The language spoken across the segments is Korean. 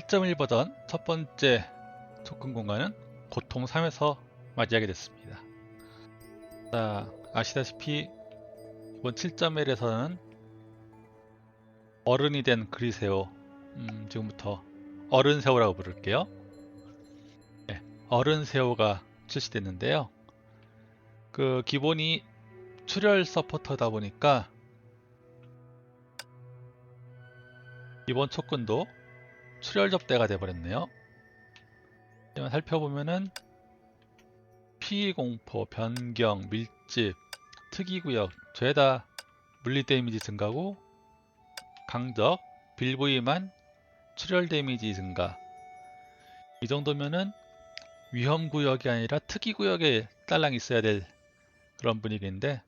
7.1 버전 첫 번째 접근 공간은 고통 3에서 맞이하게 됐습니다. 자, 아시다시피 이번 7.1에서는 어른이 된 그리세오, 음, 지금부터 어른세오라고 부를게요. 네, 어른세오가 출시됐는데요. 그 기본이 출혈 서포터다 보니까 이번 촉근도 출혈 접대가 돼버렸네요. 하지만 살펴보면은 피공포, 변경, 밀집, 특이구역 죄다 물리 데미지 증가고 강적, 빌부위만 출혈 데미지 증가 이 정도면은 위험 구역이 아니라 특이 구역에 딸랑 있어야 될 그런 분위기인데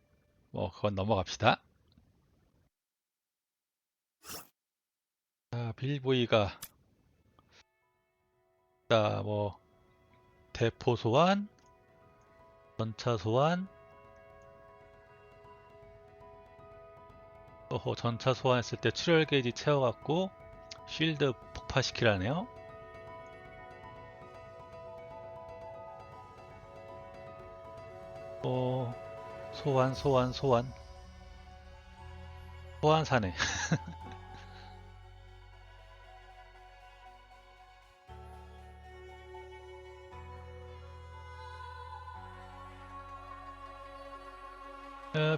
뭐 그건 넘어갑시다. 자, 빌보이가 자, 뭐 대포 소환, 전차 소환, 어허, 전차 소환했을 때 출혈 게이지 채워갖고 쉴드 폭파시키라네요. 어, 소환, 소환, 소환. 소환사네.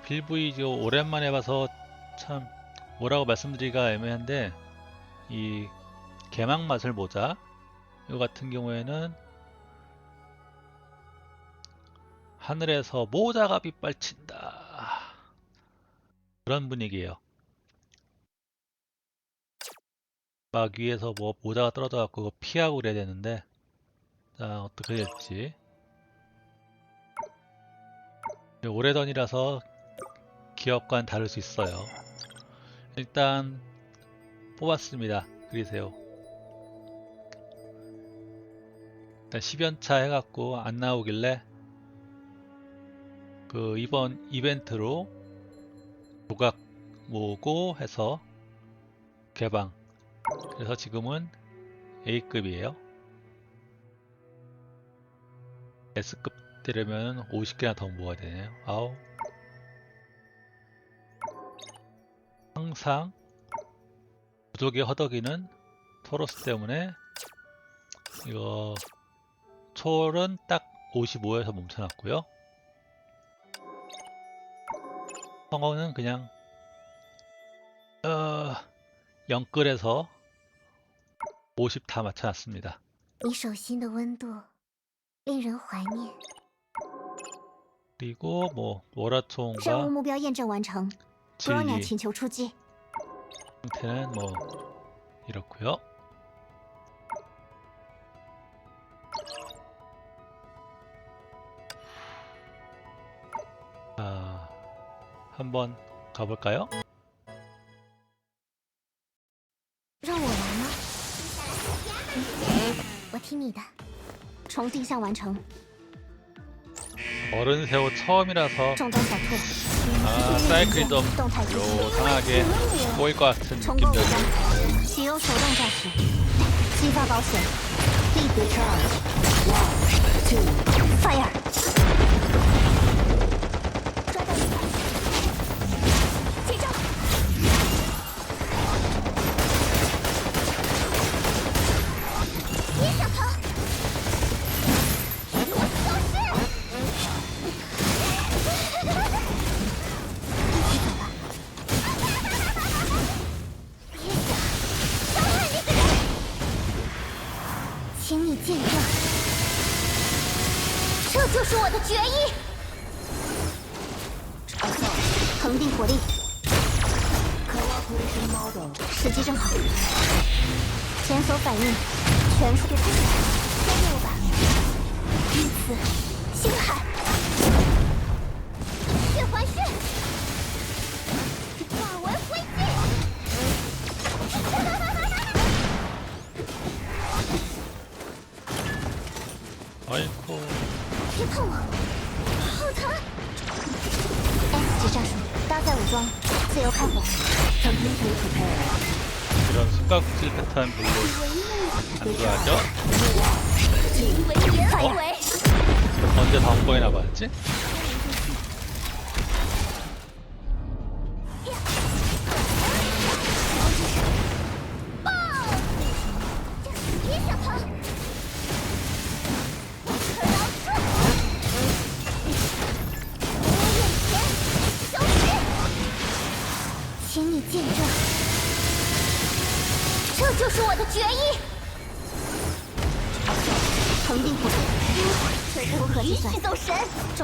빌브이 저 오랜만에 봐서 참 뭐라고 말씀드리기가 애매한데 이 개막 맛을 보자. 이거 같은 경우에는 하늘에서 모자가 빗발친다. 그런 분위기예요. 막 위에서 뭐 모자가 떨어져 갖고 피하고 그래야 되는데 자 어떻게 될지 오래전이라서 기업과는 다를 수 있어요. 일단 뽑았습니다. 그리세요. 일단 10연차 해갖고 안 나오길래 그 이번 이벤트로 조각 모으고 해서 개방. 그래서 지금은 A급이에요. S급 되려면 50개나 더 모아야 되네요. 아우. 항상 부족의 허덕이는 토로스 때문에 이거 초월은 딱 55에서 멈춰놨고요. 성어는 그냥 어, 영끌에서 50 다 맞춰놨습니다. 你手心的温度令人怀念。 그리고 뭐 任务 워라총과 目标验证完成 ，Bronya 진리 请求出击。 상태는 뭐 이렇고요. 자, 한번 가볼까요? 让我来吗？我听你的。重定向完成， 어른 새우 처음이라서 中单小兔。 아 사이클도 요상하게 보일 것 같은 느낌들 请你见证，这就是我的决议。恒定火力，时机正好，前所反应全数给他交给我吧。一此星海，S 지자수 따자 우정 지옥하고 전문 도구 이런 숨각질 패턴 별로 안 좋아하죠? 어? 배. 언제 다음 번에 나봤지? 神！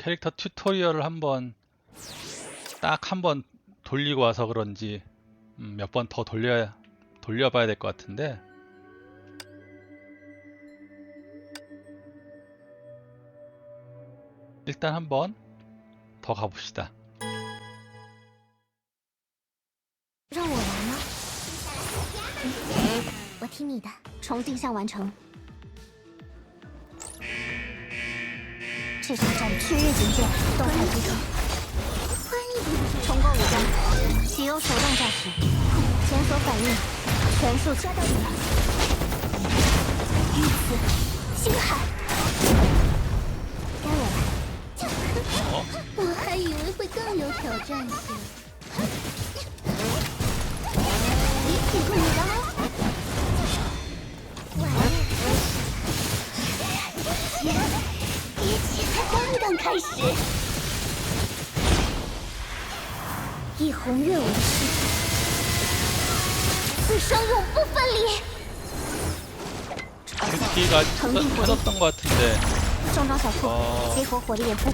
캐릭터 튜토리얼을 한번 딱 한 번 돌리고 와서 그런지 음, 몇번 더 돌려 돌려봐야 될 것 같은데 일단 한번 더 가봅시다. 市场占区日行动，动态追踪。欢迎重构武装，启用手动驾驶，检索反应，全速加到零。玉子，星海，该我了。我还以为会更有挑战性。开始。一红跃我的世界，此生永不分离。 키가 터졌던 것 같은데 重装小兔哦，激活火力掩护。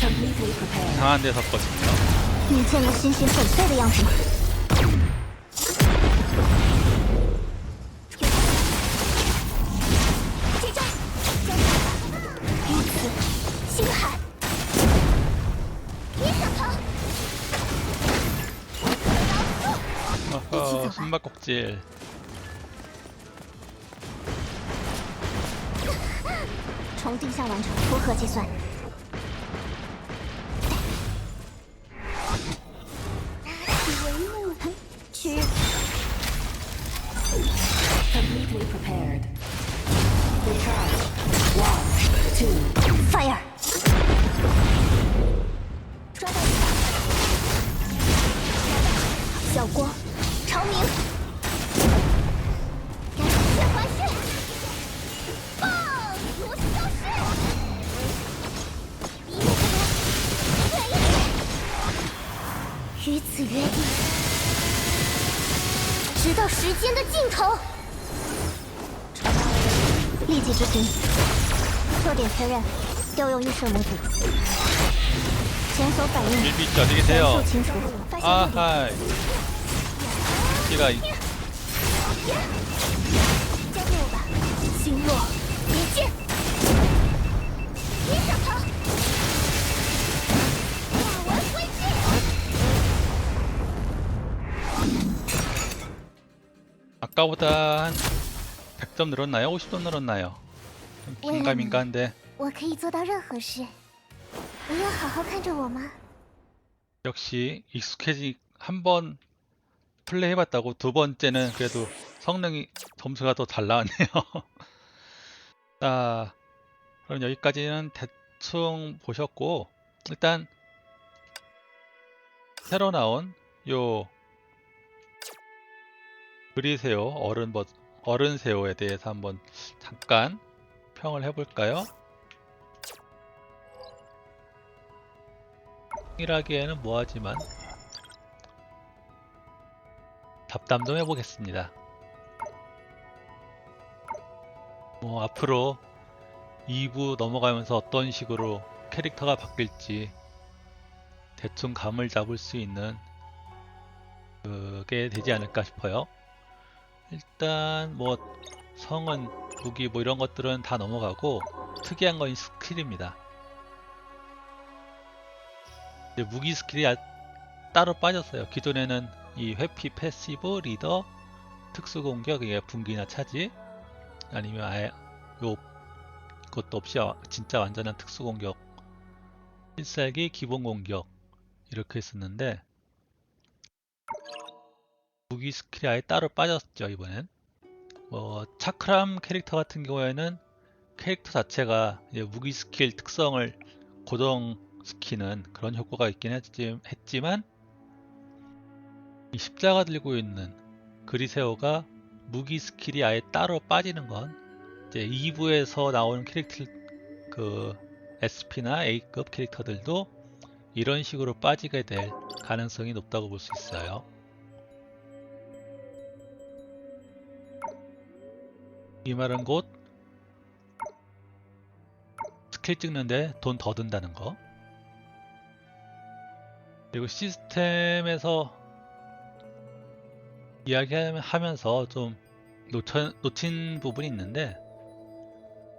이상한 데 섰거든요. 你见过星星粉碎的样子吗？ 어허, 숨바꼭질. 重定向完成，符合计算。 与此约定，直到时间的尽头。立即执行，特点确认，调用预设模组，前所反应，迅速清除，发现地点。啊嗨，这个。 아까보다 한 100점 늘었나요? 50점 늘었나요? 좀 긴가민가한데 我可以做到任何事，你要好好看着我吗？ 역시 익숙해지 한 번 플레이 해봤다고 두 번째는 그래도 성능이 점수가 더 잘 나왔네요. 자, 그럼 여기까지는 대충 보셨고 일단 새로 나온 요 그리세요 어른 버 어른 세요에 대해서 한번 잠깐 평을 해볼까요? 일하기에는 뭐하지만 잡담 좀 해보겠습니다. 뭐 앞으로 2부 넘어가면서 어떤 식으로 캐릭터가 바뀔지 대충 감을 잡을 수 있는 그게 되지 않을까 싶어요. 일단 뭐 성은 무기 뭐 이런 것들은 다 넘어가고 특이한 건 스킬입니다. 무기 스킬이 아- 따로 빠졌어요. 기존에는 이 회피, 패시브, 리더, 특수 공격, 이게 분기나 차지 아니면 아예 요 그것도 없이 와- 진짜 완전한 특수 공격, 필살기, 기본 공격 이렇게 했었는데 무기 스킬이 아예 따로 빠졌죠 이번엔. 뭐 차크람 캐릭터 같은 경우에는 캐릭터 자체가 무기 스킬 특성을 고정 시키는 그런 효과가 있긴 했지, 했지 만 이 십자가 들고 있는 그리세오가 무기 스킬이 아예 따로 빠지는 건 이제 2부에서 나오는 캐릭터 그 SP나 A급 캐릭터들도 이런 식으로 빠지게 될 가능성이 높다고 볼 수 있어요. 이 말은 곧 스킬 찍는데 돈 더 든다는 거. 그리고 시스템에서 이야기하면서 좀 놓쳐, 놓친 부분이 있는데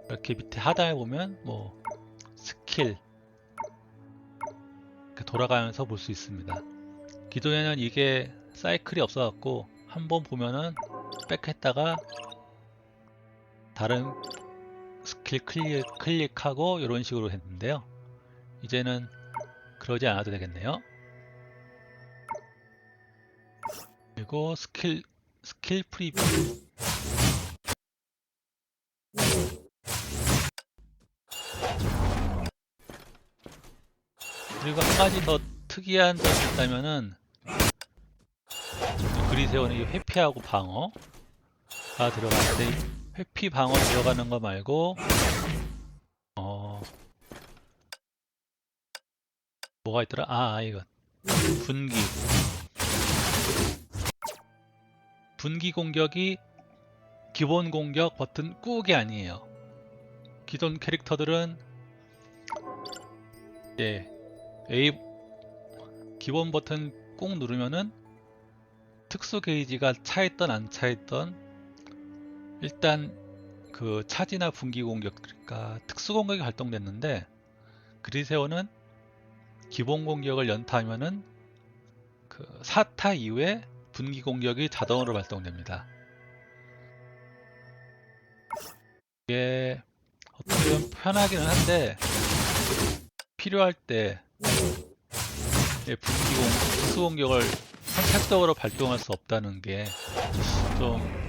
이렇게 밑에 하단에 보면 뭐 스킬 이렇게 돌아가면서 볼 수 있습니다. 기존에는 이게 사이클이 없어갖고 한번 보면은 백했다가 다른 스킬 클릭, 클릭하고 이런 식으로 했는데요. 이제는 그러지 않아도 되겠네요. 그리고 스킬 스킬 프리뷰 그리고 한 가지 더 특이한 점이 있다면은 그리세오는 이 회피하고 방어가 들어가는데 이 회피 방어 들어가는 거 말고 어 뭐가 있더라? 아 이거 분기 분기 공격이 기본 공격 버튼 꾹이 아니에요. 기존 캐릭터들은 예, A 기본 버튼 꾹 누르면은 특수 게이지가 차있던 안 차있던 일단 그 차지나 분기 공격 그러니까 특수 공격이 발동됐는데 그리세오는 기본 공격을 연타하면은 그 사타 이후에 분기 공격이 자동으로 발동됩니다. 이게 어떻게 보면 편하기는 한데 필요할 때 예, 분기 공, 특수 공격을 선택적으로 발동할 수 없다는 게 좀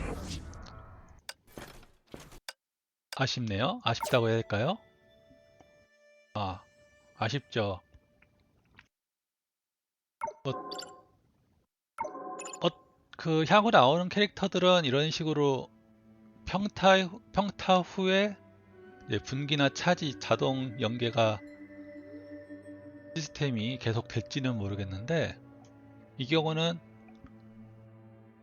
아쉽네요. 아쉽다고 해야 될까요? 아, 아쉽죠. 어, 어, 그 향후 나오는 캐릭터들은 이런 식으로 평타, 후- 평타 후에 분기나 차지 자동 연계가 시스템이 계속 될지는 모르겠는데 이 경우는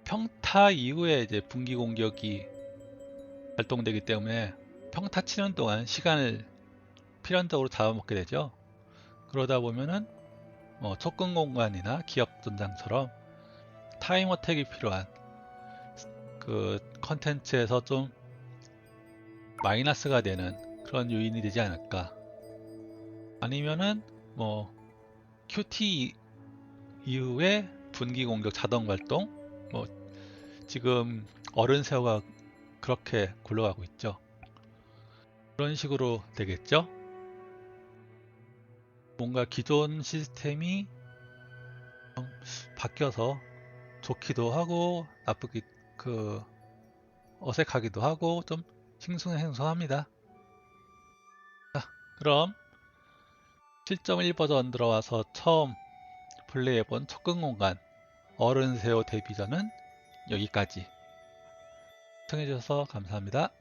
평타 이후에 이제 분기 공격이 발동되기 때문에 평타 치는 동안 시간을 필연적으로 잡아먹게 되죠. 그러다 보면은 뭐 촉근 공간이나 기억 전장처럼 타임 어택이 필요한 그 컨텐츠에서 좀 마이너스가 되는 그런 요인이 되지 않을까. 아니면은 뭐 QT 이후에 분기 공격 자동 발동 뭐 지금 어른 세어가 그렇게 굴러가고 있죠. 그런 식으로 되겠죠. 뭔가 기존 시스템이 좀 바뀌어서 좋기도 하고 나쁘기 그 어색하기도 하고 좀 싱숭생숭합니다. 자, 그럼 7.1 버전 들어와서 처음 플레이해본 척근공간 어른세요 데뷔전은 여기까지 시청해주셔서 감사합니다.